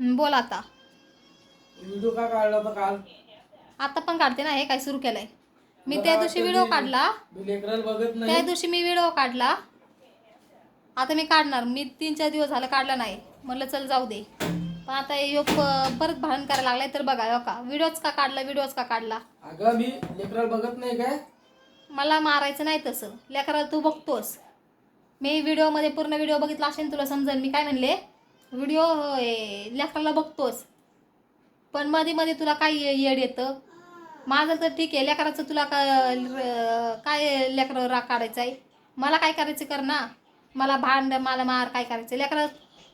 बोल आता. व्हिडिओ का काढला होता काल? आता पण काढते ना हे काय सुरू केलंय. मी त्या दिवशी व्हिडिओ काढला. मी लेकराला बघत त्या दिवशी मी व्हिडिओ काढला. आता मी काढणार. मी तीन चार दिवस झालं काढला नाही. म्हटलं चल जाऊ दे. पण आता यो प- परत भांडण करायला लागलाय तर बघा हो का? व्हिडिओच का काढला व्हिडिओच का काढला? अगं मी लेकराला बघत नाही काय? मला मारायचं नाही तसं. लेकराला तू बघतोस. मी व्हिडिओमध्ये पूर्ण व्हिडिओ बघितला असेल तुला समजेल मी काय म्हणले? व्हिडिओ लेकराला बघतोस. पण मध्ये मध्ये तुला काय ये- येड येतं? माझं तर ठीक आहे लेकराचं तुला काय काय लेकरं रा काढायचं आहे? मला काय करायचं कर ना? मला भांड मला मार काय करायचं? लेकरा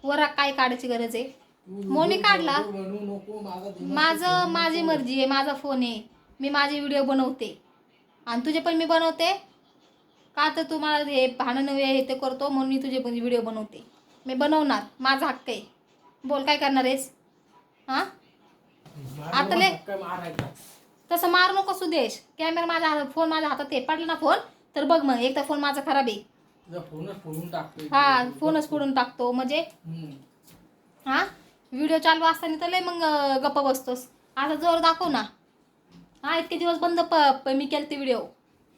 वर काय काढायची गरज आहे? तू मोनी काढला. माझं माझी मर्जी आहे माझा फोन आहे. मी माझे व्हिडिओ बनवते. आणि तुझे पण मी बनवते? का तर तू मला हे भांडण हे ते करतो म्हणून मी तुझे पण व्हिडिओ बनवते. मी बनवणार. माझा हक्क आहे. बोल काय करणार आहेस? हां? आता ले- तसं मारू नको सुदेश. कॅमेरा माझ्या हातात फोन माझ्या हातात आहे. पडला ना फोन तर बघ मग एक तर फोन माझा खराब आहे. हा फोनच फोडून टाकतो. म्हणजे. हा? व्हिडिओ चालू असताना तर लय मग गप्प बसतोस. आता जोर दाखव ना. हा इतके दिवस बंद प प- मी केले ते व्हिडिओ.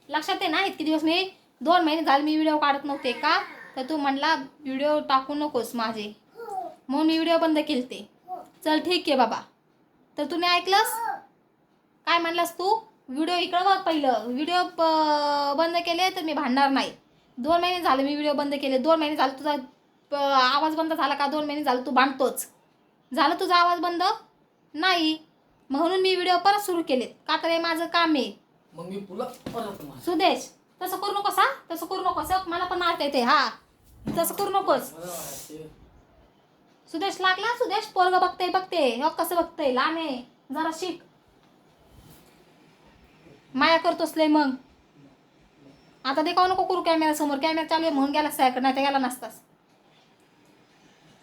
लक्षात आहे ना इतके दिवस मी दोन महिने झाले मी व्हिडिओ काढत नव्हते का? तर तू म्हणला व्हिडिओ टाकू नकोस माझे. म्हणून मी व्हिडिओ बंद केलते. चल ठीक आहे बाबा. तर तू नाही ऐकलंस? काय म्हणलास तू? व्हिडिओ इकडं बघ पहिलं. व्हिडिओ बंद केले तर मी भांडणार नाही. दोन महिने झाले मी व्हिडिओ बंद केले. दोन महिने झाले तुझा आवाज बंद झाला का? दोन महिने झालं तू भांडतोच. झालं तुझा आवाज बंद? नाही. म्हणून मी व्हिडिओ परत सुरू केलेत. का तर हे माझं काम आहे. मग मी तुला परत मार सुदेश तसं करू नकोस हा? तसं करू नकोस? मला पण मारता येते हा? तसं करू नकोस. सुदेश लागला? सुदेश पोरग बघते बघते हो कसं बघते लहान आहे. जरा शिक. माया करतोस लय मग. आता ते नको करू कॅमेरा समोर. कॅमेरा चालू आहे म्हणून गेला सॅकड नाही तर गेला नसतास.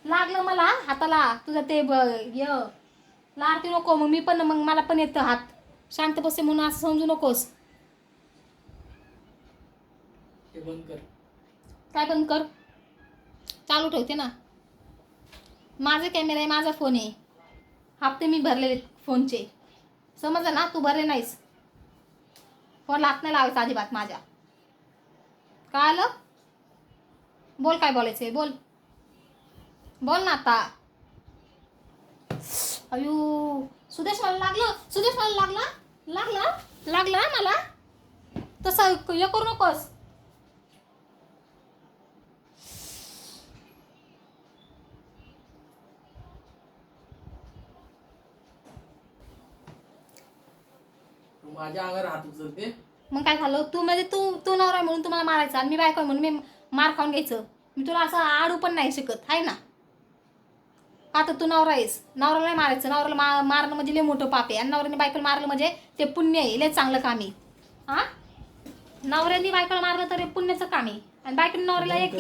लागलं मला हाताला. तुझं ते ब- य लारती नको. मग मी पण मग मला पण येतं हात. शांत बसे म्हणून असं समजू नकोस. बंद कर. काय बंद कर? चालू ठेवते ना. माझा कॅमेरा आहे माझा फोन आहे. हप्ते मी भरलेले फोनचे समजलं ना? तू भरले नाहीस. फोनला हात नाही लावायचा अजिबात माझ्या. काय आलं बोल काय बोलायचं बोल. बोल ना आता. अयो सुदेश मला लागलं? सुदेश मला लागला? लागला? लागला मला? तसं हे करू नकोस. माझ्या अंगावर हात उचलते. मग काय झालं? तू म्हणजे तू तू नवरा आहे म्हणून तुम्हाला मारायचं आणि मी बायको आहे म्हणून मी मार खाऊन घ्यायचं. मी तुला असं आडू पण नाही शिकत आहे ना? आता तू नवरा आहेस. नवऱ्याला नाही मारायचं. नवऱ्याला मा मारणं म्हणजे लय मोठं पाप आहे. आणि नवऱ्याने बायकोला मारलं म्हणजे ते पुण्य आहे. लय चांगलं काम आहे. हा नवऱ्याने बायकोला मारलं तर पुण्याचं काम आहे. आणि बायकोने नवऱ्याला एक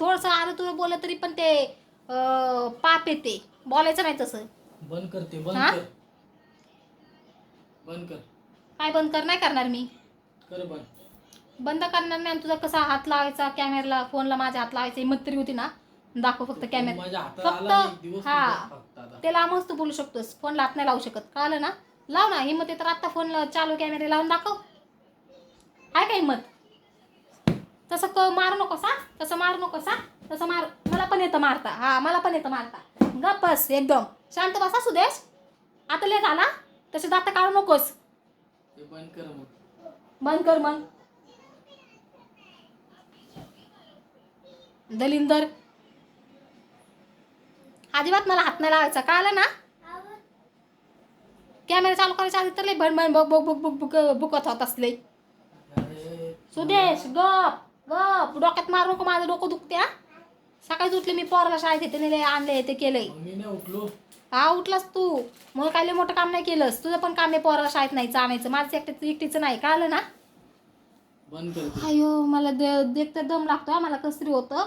थोडंसं आलं तुला बोललं तरी पण ते पाप येते बोलायचं नाही तसं. बंद करते बंद हा? कर. बंद कर. काय बंद कर नाही करणार मी. कर बंद बंद करणार नाही आणि तुझा कसा हात लावायचा कॅमेराला फोनला माझ्या हात लावायचा हिंमत तरी होती ना? दाखव फक्त कॅमेरा. माझ्या हाताला आला ना एक दिवस फक्त हा तुझा फक्त आता. ते लांबच तू बोलू शकतोस. फोनला हात नाही लावू शकत. कळालं ना? लाव ना हिंमत आहे तर आत्ता फोन चालू कॅमेरे लावून दाखव. आहे का हिंमत? तसं क मारू नकोस हा? तसं मारू नकोस हा? तसं मार मला पण येतं मारता. हा मला पण येतं मारता. गप बस एकदम. शांत बसा सुदेश. आता लय झाला? तसे दाता काढू नकोस. हे बंद कर मग. बंद कर मग. दलिंदर. अजिबात मला हात नाही लावायचा. कळालं ना? कॅमेरा चालू करायच्या आधी तर लय भण भण बघ बघ बघ बघ बुक बुकत होत असले. सुदेश गप गप. डोक्यात मारू नको माझं डोकं दुखते हा. सकाळीच उठले मी पोराला शाळेत येते नेले आणले ते केलंय मी नाही उठलो. हा उठलास तू. मग काय लय मोठं काम नाही केलंस? तुझं पण काम आहे पोराला शाळेत नाही आणायचं माझं एकट्याचं एकटीचं नाही. कळालं ना? बंद कर ते. अयो मला दे देखते दम लागतो हा, मला कसतरी होतं.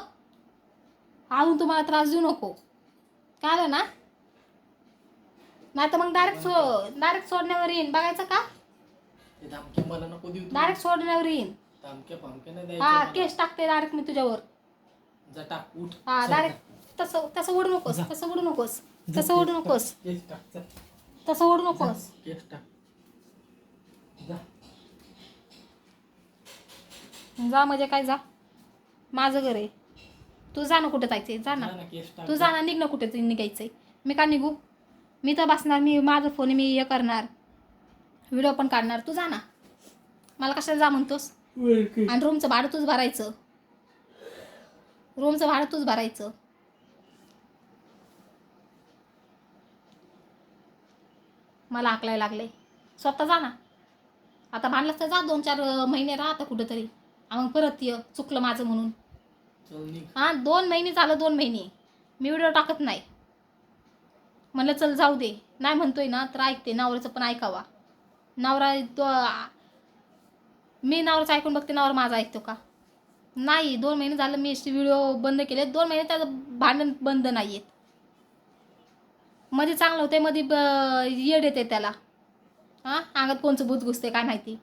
अजून तुम्हाला त्रास देऊ नको. काय आलं ना? नाही तर मग डायरेक्ट सो डायरेक्ट सोडण्यावर येईन. बघायचं का? ते धमकी मला नको देऊ तू. डायरेक्ट सोडण्यावर येईन. धमक्या फामक्या नाही हा द्यायच्या मला. केस टाकते डायरेक्ट मी तुझ्यावर. जा टाक उठ. हा चल डायरेक्ट तसं तसं उडू नकोस जा. तसं उडू नकोस तसं ओढू नकोस. केस टाक चल. तसं ओढू नकोस. केस टाक. जा. जा म्हणजे काय जा. माझं घर आहे. तू जा ना कुठं जायचंय जा ना. जा ना केस टाक तू जा ना निघ ना कुठे निघायचंय. मी का निघू? मी तर बसणार मी माझं फोन मी हे करणार. व्हिडिओ पण काढणार. तू जा ना. मला कशाला जा म्हणतोस. आणि रूमचं भाडं तूच भरायचं. रूमचं भाडं तूच भरायचं. मला आकलाय लागले स्वतः जा ना. आता भांडलंच तर जा दोन चार महिने राहा आता कुठंतरी. मग परत ये चुकलं माझं म्हणून. हां दोन महिने झालं दोन महिने. मी व्हिडिओ टाकत नाही. म्हणलं चल जाऊ दे. नाही म्हणतोय ना तर ऐकते. नवऱ्याचं पण ऐकावा. नवरा तो मी नवऱ्याचं ऐकून बघते नवरा माझा ऐकतो का? नाही दोन महिने झालं मी व्हिडिओ बंद केले. दोन महिने त्याचं भांडण बंद नाही आहेत मध्ये चांगलं होते मध्ये ब- येड येते त्याला. हां? अंगात कोणचं भूत घुसते काय माहिती?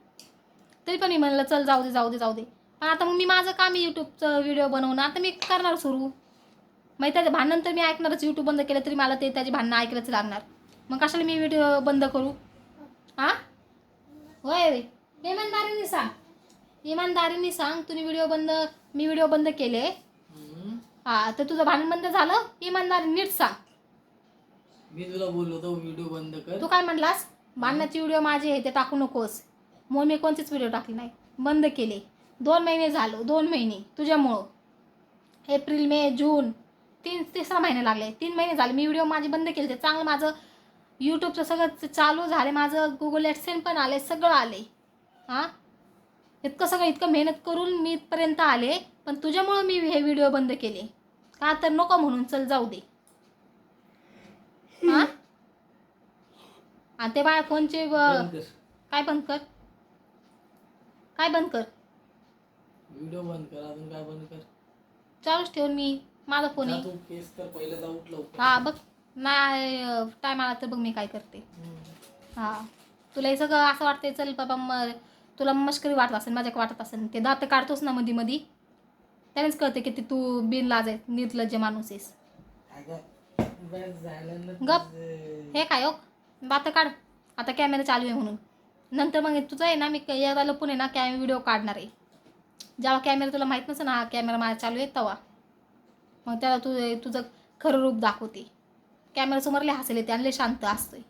तरी पण मी म्हणलं चल जाऊ दे जाऊ दे जाऊ दे. पण आता मग मी माझं काम आहे यूट्यूबचं व्हिडिओ बनवणं. आता मी करणार सुरू. मग त्याचं भांडण तर मी ऐकणारच. यूट्यूब बंद केलं तरी मला ते त्याची भांडणं ऐकलंच लागणार. मग कशाला मी व्हिडिओ बंद करू? हां? होय होय. सांग. इमानदारीने सांग तुम्ही व्हिडिओ बंद मी व्हिडिओ बंद केले. हां तर तुझं भांडण बंद झालं इमानदारी नीट सांग. मी तुला बोललो होतो व्हिडिओ बंद कर. तू काय म्हणलास? भांडणाची व्हिडिओ माझे आहे ते टाकू नकोस. म्हणून मी कोणतेच व्हिडिओ टाकले नाही. बंद केले. दोन महिने झालं दोन महिने तुझ्यामुळं. एप्रिल मे जून तीन तिसरा महिने लागले. तीन महिने झाले मी व्हिडिओ माझे बंद केले ते चांगलं माझं यूट्यूबचं सगळं चालू झाले माझं गुगल ॲडसेन पण आले सगळं आले. हां? इतकं सगळं इतकं मेहनत करून मी इथपर्यंत आले पण तुझ्यामुळं मी हे व्हिडिओ बंद केले. का तर नको म्हणून चल जाऊ दे. हां? आणि ते बाळा फोनचे काय बंद कर? काय बंद कर? व्हिडिओ बंद कर अजून काय बंद कर? चालूच ठेवून मी माझा फोन आहे. तू केस कर पहिले जा उठ लवकर. हा बघ. नाही टाईम आला तर बघ मी काय करते. हा. तुला हे सगळं असं वाटतंय चल बाबा म तुला मस्करी वाटत असेल माझ्याक वाटत असेल ते दात काढतोस ना मधी मधी त्यानेच कळते की ते तू बिन लाज आहे निर्लज्ज माणूस आहेस. गप. हे काय हो? दात काढ. आता कॅमेरा चालू आहे म्हणून. नंतर मग तुझं आहे ना मी क- याला लपून आहे ना कॅमे व्हिडिओ काढणार आहे. जेव्हा कॅमेरा तुला माहीत नसेल ना हा कॅमेरा माझा चालू आहे तेव्हा. मग त्याला तू तुझं खरं रूप दाखवते. कॅमेरासमोर लय हसेल येते आणि लय शांत असतोय